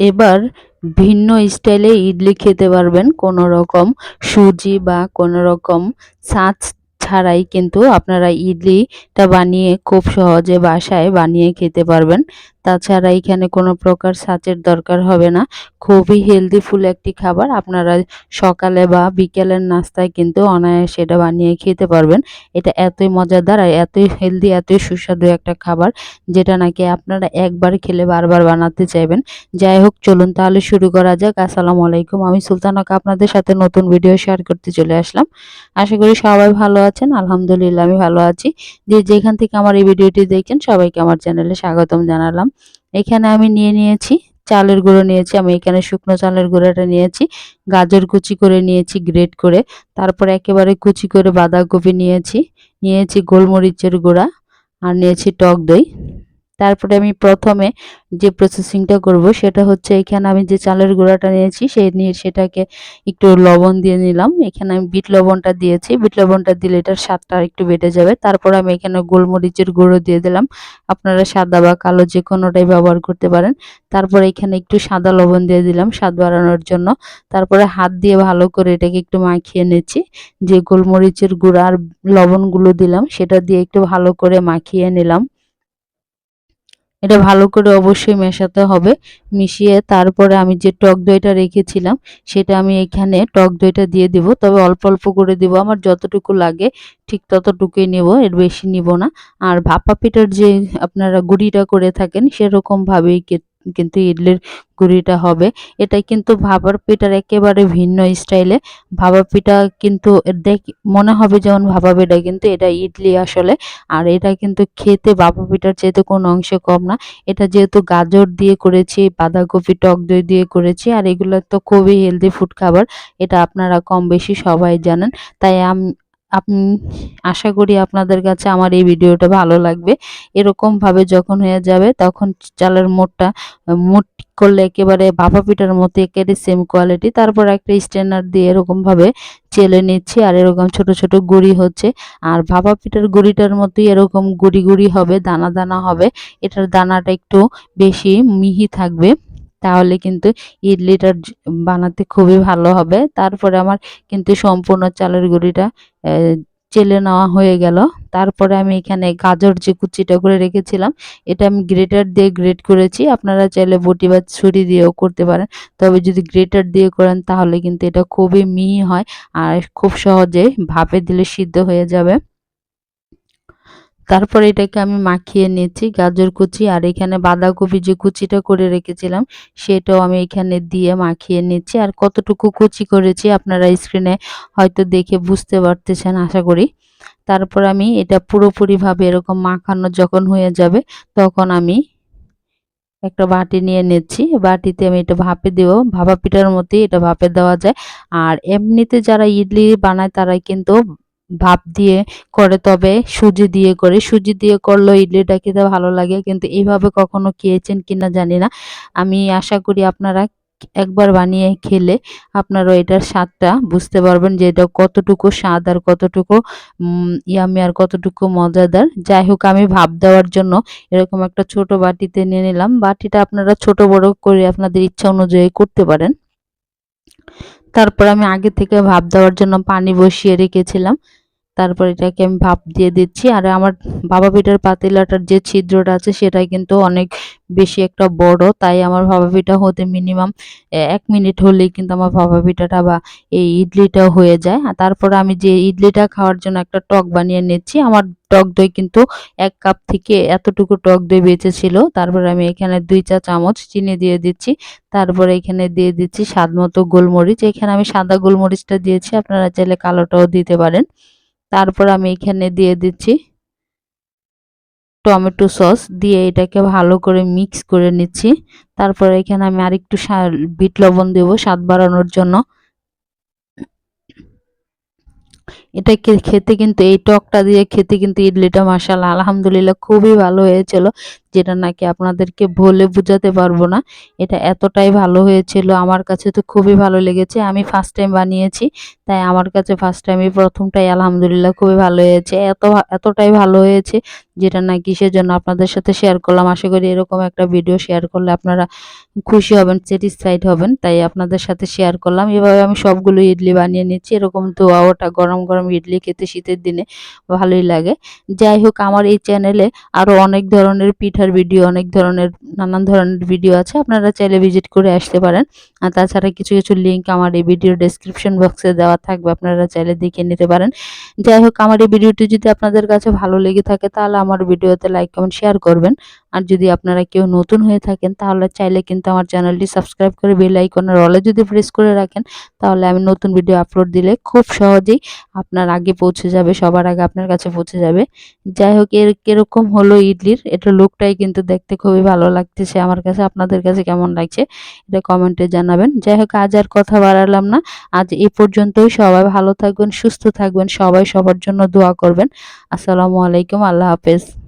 এবার ভিন্ন স্টাইলে ইডলি খেতে পারবেন কোনো রকম সুজি বা কোনো রকম ছাঁচ ছাড়াই কিন্তু আপনারা ইডলিটা বানিয়ে খুব সহজে বাসায় বানিয়ে খেতে পারবেন। তাছাড়া এখানে কোনো প্রকার সাচের দরকার হবে না। খুবই হেলদিফুল একটি খাবার। আপনারা সকালে বা বিকেলের নাস্তায় কিন্তু অনায়াসে এটা বানিয়ে খেতে পারবেন। এটা এতই মজাদার আর এতই হেলদি এতই সুস্বাদু একটা খাবার যেটা নাকি আপনারা একবার খেলে বারবার বানাতে চাইবেন। যাই হোক, চলুন তাহলে শুরু করা যাক। আসসালামু আলাইকুম। আমি সুলতানাকা আপনাদের সাথে নতুন ভিডিও শেয়ার করতে চলে আসলাম। আশা করি সবাই ভালো আছেন। আলহামদুলিল্লাহ, আমি ভালো আছি। যে যেখান থেকে আমার এই ভিডিওটি দেখছেন, সবাইকে আমার চ্যানেলে স্বাগতম জানালাম। এখানে আমি নিয়ে নিয়েছি, চালের গুঁড়ো নিয়েছি, আমি এখানে শুকনো চালের গুঁড়োটা নিয়েছি, গাজর কুচি করে নিয়েছি গ্রেট করে, তারপর একেবারে কুচি করে বাঁধাকপি নিয়েছি নিয়েছি গোলমরিচের গুঁড়া, আর নিয়েছি টক দই। তারপরে আমি প্রথমে যে প্রসেসিংটা করব সেটা হচ্ছে এখানে আমি যে চালের গুঁড়াটা নিয়েছি সেই নিয়ে সেটাকে একটু লবণ দিয়ে নিলাম। এখানে আমি বিট লবণটা দিয়েছি। বিট লবণটা দিলে এটার স্বাদটা একটু বেড়ে যাবে। তারপর আমি এখানে গোলমরিচের গুঁড়ো দিয়ে দিলাম। আপনারা সাদা বা কালো যে কোনোটাই ব্যবহার করতে পারেন। তারপর এখানে একটু সাদা লবণ দিয়ে দিলাম স্বাদ বাড়ানোর জন্য। তারপরে হাত দিয়ে ভালো করে এটাকে একটু মাখিয়ে নিচ্ছি। যে গোলমরিচের গুঁড়া আর লবণগুলো দিলাম সেটা দিয়ে একটু ভালো করে মাখিয়ে নিলাম। এটা ভালো করে অবশ্যই মেশাতে হবে। মিশিয়ে তারপরে আমি যে টক দইটা রেখেছিলাম, সেটা আমি এখানে টক দইটা দিয়ে দিব। তবে অল্প অল্প করে দিব। আমার যতটুকু লাগে ঠিক ততটুকুই নেব, এর বেশি নিব না। আর ভাপা পিঠার যে আপনারা গুড়িটা করে থাকেন, সেরকমভাবেই কিন্তু ইডলির গুঁড়িটা হবে। এটা কিন্তু ভাবার পিঠার একেবারে ভিন্ন স্টাইলে ভাবা পিঠা কিন্তু দেখ, মনে হবে যেমন ভাবা পিঠা, কিন্তু এটা ইডলি আসলে। আর এটা কিন্তু খেতে ভাপা পিঠার চাইতে কোনো অংশে কম না। এটা যেহেতু গাজর দিয়ে করেছি, বাঁধাকপি, টক দই দিয়ে করেছি, আর এগুলো তো খুবই হেলদি ফুড খাবার। এটা আপনারা কম বেশি সবাই জানেন। তাই আমি আপনি আশা করি আপনাদের কাছে আমার এই ভিডিওটা ভালো লাগবে। এরকমভাবে যখন হয়ে যাবে তখন চালের মোটটা, মোট করলে একেবারে ভাপা পিঠার মতো একেবারে সেম কোয়ালিটি তারপর একটা স্ট্যান্ডার দিয়ে এরকমভাবে চেলে নিচ্ছি আর এরকম ছোট ছোট গুড়ি হচ্ছে। আর ভাপা পিঠার গুড়িটার মতোই এরকম গুড়ি গুড়ি হবে, দানা দানা হবে। এটার দানাটা একটু বেশি মিহি থাকবে। তাহলে কিন্তু ইডলিটা বানাতে খুবই ভালো হবে। তারপরে আমার কিন্তু সম্পূর্ণ চালের গুঁড়িটা চেলে নেওয়া হয়ে গেল। তারপরে আমি এখানে গাজর যে কুচিটা করে রেখেছিলাম, এটা আমি গ্রেটার দিয়ে গ্রেট করেছি। আপনারা চাইলে বটি বা ছুরি দিয়েও করতে পারেন। তবে যদি গ্রেটার দিয়ে করেন, তাহলে কিন্তু এটা খুবই মিহি হয় আর খুব সহজে ভাপে দিলে সিদ্ধ হয়ে যাবে। তারপর এটাকে আমি মাখিয়ে নিয়েছি গাজর কুচি আর এখানে বাঁধাকপি যে কুচিটা করে রেখেছিলাম, সেটাও আমি এখানে দিয়ে মাখিয়ে নিচ্ছি। আর কতটুকু কুচি করেছি আপনারা স্ক্রিনে হয়তো দেখে বুঝতে পারতেছেন, আশা করি। তারপর আমি এটা পুরোপুরিভাবে এরকম মাখানো যখন হয়ে যাবে, তখন আমি একটা বাটি নিয়ে নিচ্ছি। বাটিতে আমি এটা ভাপে দেব, ভাপা পিঠার মতোই এটা ভাপে দেওয়া যায়। আর এমনিতে যারা ইডলি বানায় তারা কিন্তু ভাপ দিয়ে করে, তবে সুজি দিয়ে করে। সুজি দিয়ে করলেও ইডলিটা খেতে ভালো লাগে, কিন্তু এইভাবে কখনো খেয়েছেন কিনা জানি না। আমি আশা করি আপনারা একবার বানিয়ে খেলে আপনারা এটার স্বাদটা বুঝতে পারবেন যে এটা কতটুকু স্বাদ আর কতটুকু ইয়ামি আর কতটুকু মজাদার। যাই হোক, আমি ভাব দেওয়ার জন্য এরকম একটা ছোট বাটিতে নিয়ে নিলাম। বাটিটা আপনারা ছোট বড় করে আপনাদের ইচ্ছা অনুযায়ী করতে পারেন। তারপর আমি আগে থেকে ভাপ দেওয়ার জন্য পানি বসিয়ে রেখেছিলাম। তারপর এটাকে আমি ভাপ দিয়ে দিচ্ছি। আর আমার বাবা পিঠার পাতিলাটার যে ছিদ্রটা আছে সেটা কিন্তু অনেক বেশি একটা বড়। তাই আমার ভাবা পিঠা হতে মিনিমাম এক মিনিট হলেই কিন্তু আমার ভাবা পিঠাটা বা এই ইডলিটা হয়ে যায়। আর তারপর আমি যে ইডলিটা খাওয়ার জন্য একটা টক বানিয়ে নিচ্ছি, আমার টক দই কিন্তু এক কাপ থেকে এতটুকু টক দই বেঁচেছিল তারপর আমি এখানে দুই চা চামচ চিনি দিয়ে দিচ্ছি। তারপরে এখানে দিয়ে দিচ্ছি স্বাদ মতো গোলমরিচ। এখানে আমি সাদা গোলমরিচটা দিয়েছি, আপনারা চাইলে কালোটাও দিতে পারেন। তারপর আমি এখানে দিয়ে দিচ্ছি টমেটো সস, দিয়ে এটাকে ভালো করে মিক্স করে নিচ্ছি। তারপর এখানে আমি আরেকটু বিট লবণ দেবো স্বাদ বাড়ানোর জন্য। এটা খেতে কিন্তু, এই টকটা দিয়ে খেতে কিন্তু ইডলিটা মাসাল্লাহ আলহামদুলিল্লাহ খুবই ভালো হয়েছিল, যেটা নাকি আপনাদেরকে বলে বোঝাতে পারব না। এটা এতটাই ভালো হয়েছিল, আমার কাছে তো খুবই ভালো লেগেছে, আমি ফার্স্ট টাইম বানিয়েছি, তাই আমার কাছে ফার্স্ট টাইমই প্রথমটাই আলহামদুলিল্লাহ খুবই ভালো হয়েছে, এত এতটাই ভালো হয়েছে, যেটা নাকি সেজন্য আপনাদের সাথে শেয়ার করলাম। আশা করি এরকম একটা ভিডিও শেয়ার করলে আপনারা খুশি হবেন স্যাটিসফাইড হবেন, তাই আপনাদের সাথে শেয়ার করলাম। এভাবে আমি সবগুলো ইডলি বানিয়ে নিচ্ছি, এরকম ধোয়া ওটা গরম গরম ইডলি খেতে শীতের দিনে ভালোই লাগে। যাই হোক, আমার এই চ্যানেলে আরও অনেক ধরনের পিঠার ভিডিও অনেক ধরনের নানান ধরনের ভিডিও আছে, আপনারা চাইলে ভিজিট করে আসতে পারেন। আর তাছাড়া কিছু কিছু লিঙ্ক আমার এই ভিডিও ডেসক্রিপশন বক্সে দেওয়া থাকবে, আপনারা চাইলে দেখে নিতে পারেন। যাই হোক, আমার এই ভিডিওটি যদি আপনাদের কাছে ভালো লেগে থাকে, তাহলে আমার ভিডিওতে লাইক কমেন্ট শেয়ার করবেন। আর যদি আপনারা কেউ নতুন হয়ে থাকেন, তাহলে চাইলে কিন্তু আমার চ্যানেলটি সাবস্ক্রাইব করে বেল আইকনের অলে যদি প্রেস করে রাখেন, তাহলে আমি নতুন ভিডিও আপলোড দিলে খুব সহজেই আপনার আগে পৌঁছে যাবে, সবার আগে আপনার কাছে পৌঁছে যাবে। যাই হোক, এর কীরকম হলো ইডলির এটা লুকটাই কিন্তু দেখতে খুবই ভালো লাগতেছে আমার কাছে, আপনাদের কাছে কেমন লাগছে এটা কমেন্টে জানাবেন। যাই হোক, আজ আর কথা বাড়ালাম না, আজ এ পর্যন্তই, সবাই ভালো থাকবেন, সুস্থ থাকবেন, সবাই সবার জন্য দোয়া করবেন। আসসালামু আলাইকুম, আল্লাহ হাফেজ।